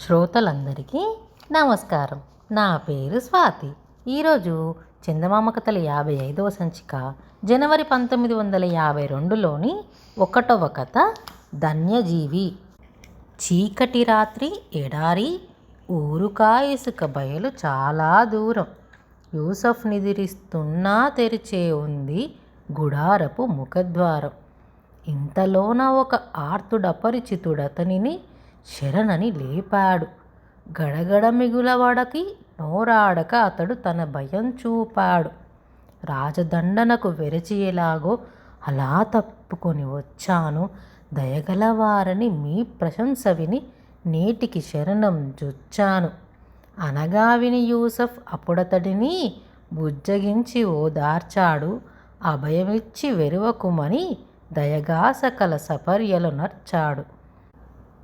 శ్రోతలందరికీ నమస్కారం. నా పేరు స్వాతి. ఈరోజు చందమామ కథల యాభై ఐదవ సంచిక జనవరి పంతొమ్మిది వందల యాభై రెండులోని ఒకటవ కథ ధన్యజీవి. చీకటి రాత్రి ఎడారి ఊరుకా ఇసుక బయలు చాలా దూరం. యూసఫ్ నిదిరిస్తున్నా తెరిచే ఉంది గుడారపు ముఖద్వారం. ఇంతలోన ఒక ఆర్తుడపరిచితుడతనిని శరణని లేపాడు. గడగడ మిగులవడకి నోరాడక అతడు తన భయం చూపాడు. రాజదండనకు వెరచి ఎలాగో అలా తప్పుకొని వచ్చాను. దయగలవారని మీ ప్రశంస విని నేటికి శరణం జొచ్చాను. అనగా విని యూసఫ్ అప్పుడతడిని బుజ్జగించి ఓదార్చాడు. అభయమిచ్చి వెరువకుమని దయగా సకల సపర్యలు నర్చాడు.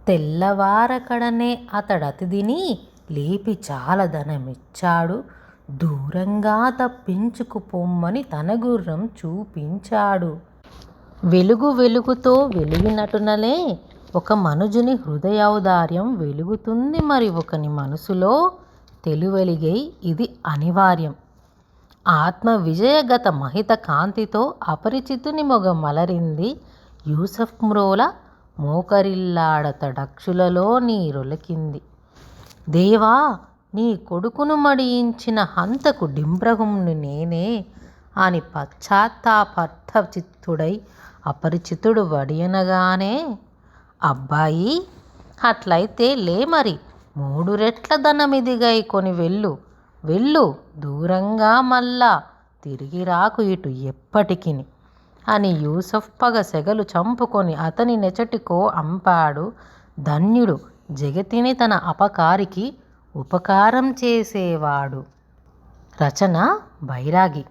తెల్లవారకడనే అతడతిథిని లేపి చాలా ధనమిచ్చాడు దూరంగా తప్పించుకు పొమ్మని తన గుర్రం చూపించాడు. వెలుగు వెలుగుతో వెలిగినటునలే ఒక మనుజుని హృదయౌదార్యం వెలుగుతుంది మరి ఒకని మనసులో తెలువెలిగై ఇది అనివార్యం. ఆత్మ విజయగత మహిత కాంతితో అపరిచితుని మొగ మలరింది యూసఫ్ మ్రోల మోకరిల్లాడతడక్షులలో నీరొలకింది. దేవా నీ కొడుకును మడియించిన హంతకు డింబ్రహుంను నేనే అని పశ్చాత్తాపర్థ చిత్తుడై అపరిచితుడు వడియనగానే అబ్బాయి అట్లయితే లే మరి మూడు రెట్ల ధనమిదిగై కొని వెళ్ళు వెళ్ళు దూరంగా మళ్ళా తిరిగి రాకు ఇటు ఎప్పటికిని. అని యూసఫ్ పగ సెగలు చంపుకొని అతని నెచటికో అంపాడు. ధన్యుడు జగతిని తన అపకారికి ఉపకారం చేసేవాడు. రచన బైరాగి.